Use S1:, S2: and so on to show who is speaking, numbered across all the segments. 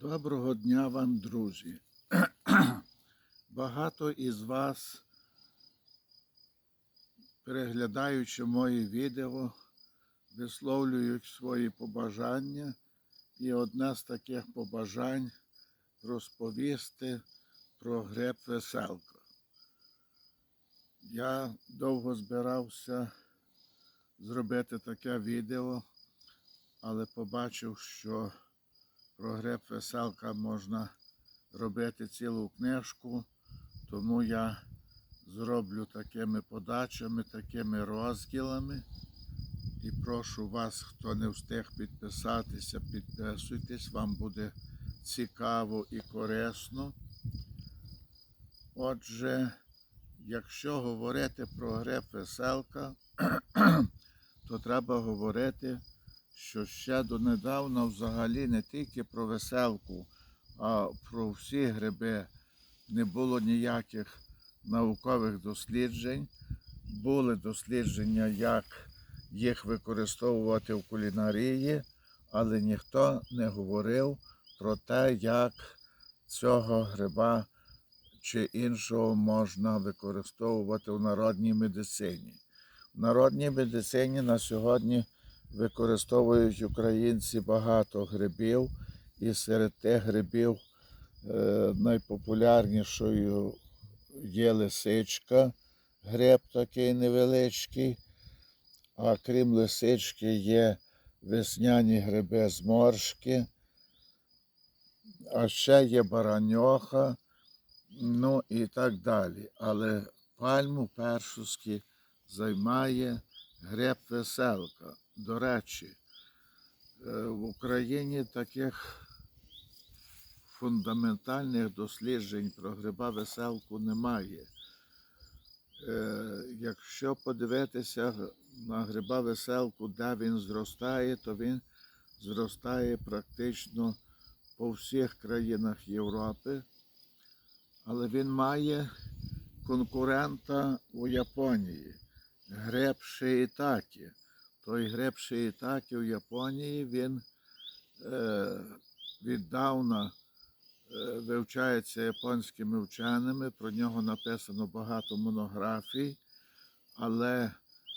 S1: Доброго дня вам, друзі. Багато із вас, переглядаючи мої відео, висловлюють свої побажання. І одне з таких побажань розповісти про греб веселка. Я довго збирався зробити таке відео, але побачив, що про греб веселка можна робити цілу книжку, тому я зроблю такими подачами, такими розділами. І прошу вас, хто не встиг підписатися, підписуйтесь, вам буде цікаво і корисно. Отже, якщо говорити про греб веселка, то треба говорити що ще донедавна взагалі не тільки про веселку, а про всі гриби не було ніяких наукових досліджень. Були дослідження, як їх використовувати в кулінарії, але ніхто не говорив про те, як цього гриба чи іншого можна використовувати в народній медицині. В народній медицині на сьогодні використовують українці багато грибів, і серед тих грибів е, найпопулярнішою є лисичка, гриб такий невеличкий. А крім лисички, є весняні гриби зморшки, а ще є бараньоха, ну і так далі. Але пальму першуски займає гриб веселка. До речі, е, в Україні таких фундаментальних досліджень про гриба веселку немає. Е, Якщо подивитися на гриба веселку, де він зростає, то він зростає практично по всіх країнах Європи, але він має конкурента у Японії греб шиїтакі. Той греб шиїтакі в Японії він е, віддавна е, вивчається японськими вченими. Про нього написано багато монографій, але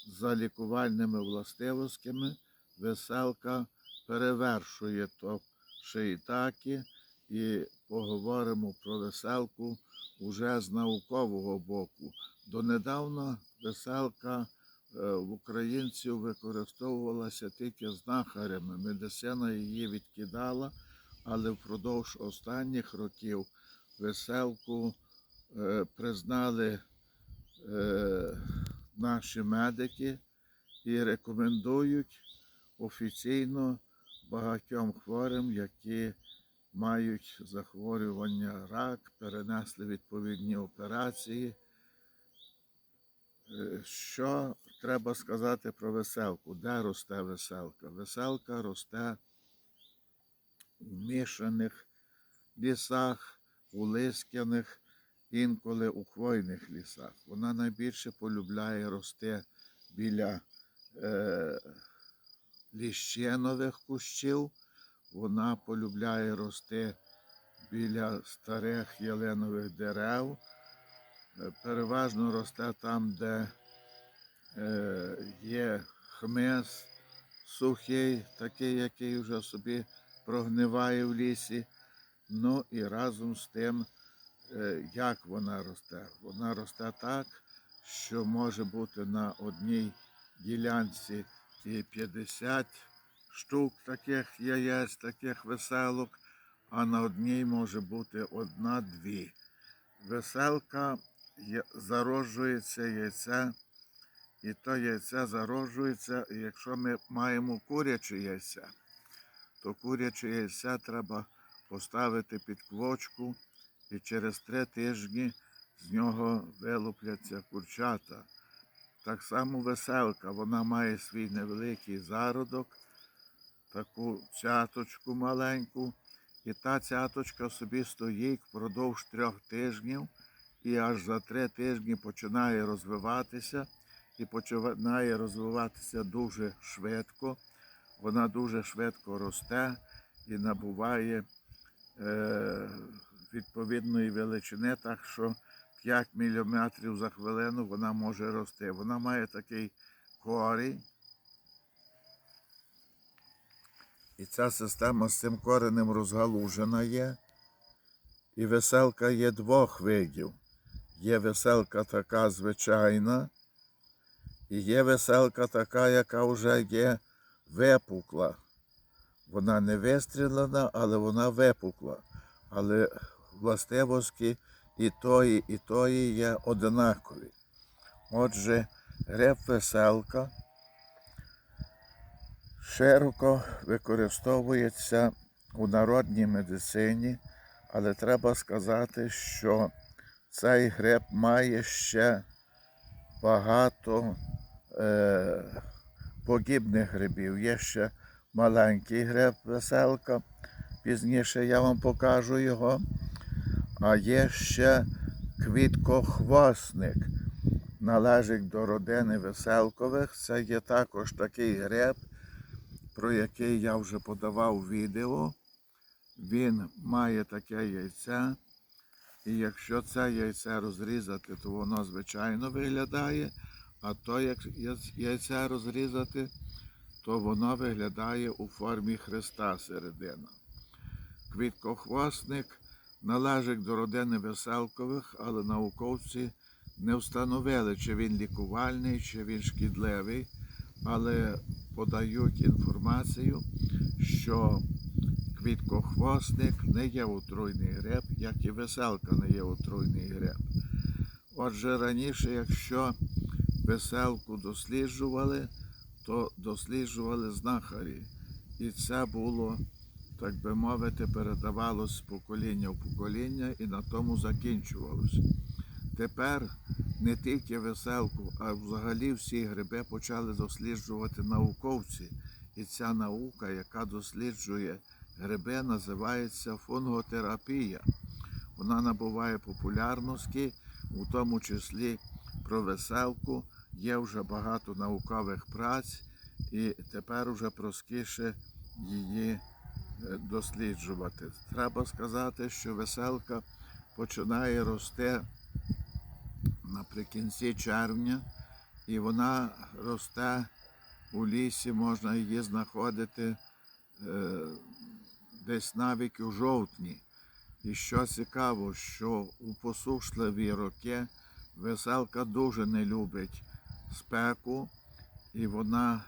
S1: за лікувальними властивостями веселка перевершує то шиїтакі і поговоримо про веселку уже з наукового боку. Донедавна веселка в українців використовувалася тільки знахарями. Медицина її відкидала, але впродовж останніх років веселку е, признали е, наші медики і рекомендують офіційно багатьом хворим, які мають захворювання рак, перенесли відповідні операції. Е, Що треба сказати про веселку? Де росте веселка? Веселка росте в мішаних лісах, у лискяних, інколи у хвойних лісах. Вона найбільше полюбляє рости біля е, ліщинових кущів. Вона полюбляє рости біля старих ялинових дерев. Е, переважно росте там, де є хмиз сухий, такий, який вже собі прогниває в лісі. Ну і разом з тим, е, як вона росте? Вона росте так, що може бути на одній ділянці і 50 штук таких яєць, таких веселок, а на одній може бути одна-дві. Веселка зароджується яйце, і то яйце зароджується, і якщо ми маємо куряче яйце, то куряче яйце треба поставити під квочку, і через три тижні з нього вилупляться курчата. Так само веселка, вона має свій невеликий зародок, таку цяточку маленьку, і та цяточка собі стоїть впродовж трьох тижнів і аж за три тижні починає розвиватися і починає розвиватися дуже швидко. Вона дуже швидко росте і набуває е, відповідної величини, так що 5 мм за хвилину вона може рости. Вона має такий корінь. І ця система з цим коренем розгалужена є. І веселка є двох видів. Є веселка така звичайна, і є веселка така, яка вже є випукла. Вона не вистрілена, але вона випукла. Але властивості і тої, і тої є одинакові. Отже, гриб веселка широко використовується у народній медицині, але треба сказати, що цей гриб має ще багато е, подібних грибів. Є ще маленький гриб веселка, пізніше я вам покажу його. А є ще квіткохвосник. Належить до родини веселкових. Це є також такий гриб, про який я вже подавав відео. Він має таке яйце. І якщо це яйце розрізати, то воно звичайно виглядає. А то, як яйце розрізати, то воно виглядає у формі хреста середина. Квіткохвостник належить до родини веселкових, але науковці не встановили, чи він лікувальний, чи він шкідливий, але подають інформацію, що квіткохвостник не є отруйний гриб, як і веселка не є отруйний гриб. Отже, раніше, якщо веселку досліджували, то досліджували знахарі. І це було, так би мовити, передавалось з покоління в покоління і на тому закінчувалося. Тепер не тільки веселку, а взагалі всі гриби почали досліджувати науковці. І ця наука, яка досліджує гриби, називається фунготерапія. Вона набуває популярності, у тому числі про веселку. Є вже багато наукових праць, і тепер уже простіше її е, досліджувати. Треба сказати, що веселка починає рости наприкінці червня, і вона росте у лісі, можна її знаходити е, десь навіть у жовтні. І що цікаво, що у посушливі роки веселка дуже не любить спеку, і вона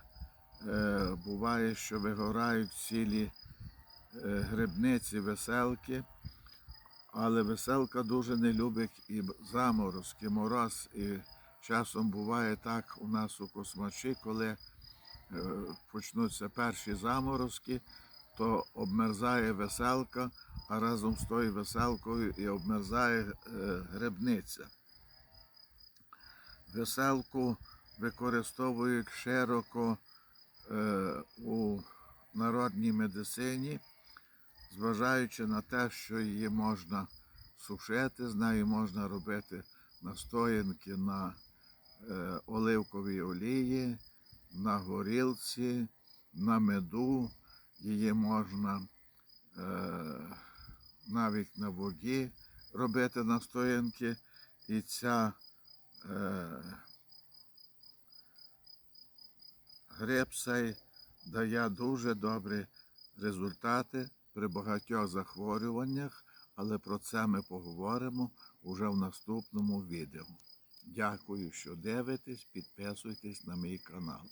S1: е, буває, що вигорають цілі е, грибниці веселки. Але веселка дуже не любить і заморозки, мороз. І часом буває так у нас у космачі, коли е, почнуться перші заморозки, то обмерзає веселка, а разом з тою веселкою і обмерзає е, грибниця. Веселку використовують широко е, у народній медицині зважаючи на те, що її можна сушити, з нею можна робити настоянки на е, оливковій олії, на горілці, на меду, її можна е, навіть на воді робити настоянки. І ця гриб цей дає дуже добрі результати при багатьох захворюваннях, але про це ми поговоримо уже в наступному відео. Дякую, що дивитесь, підписуйтесь на мій канал.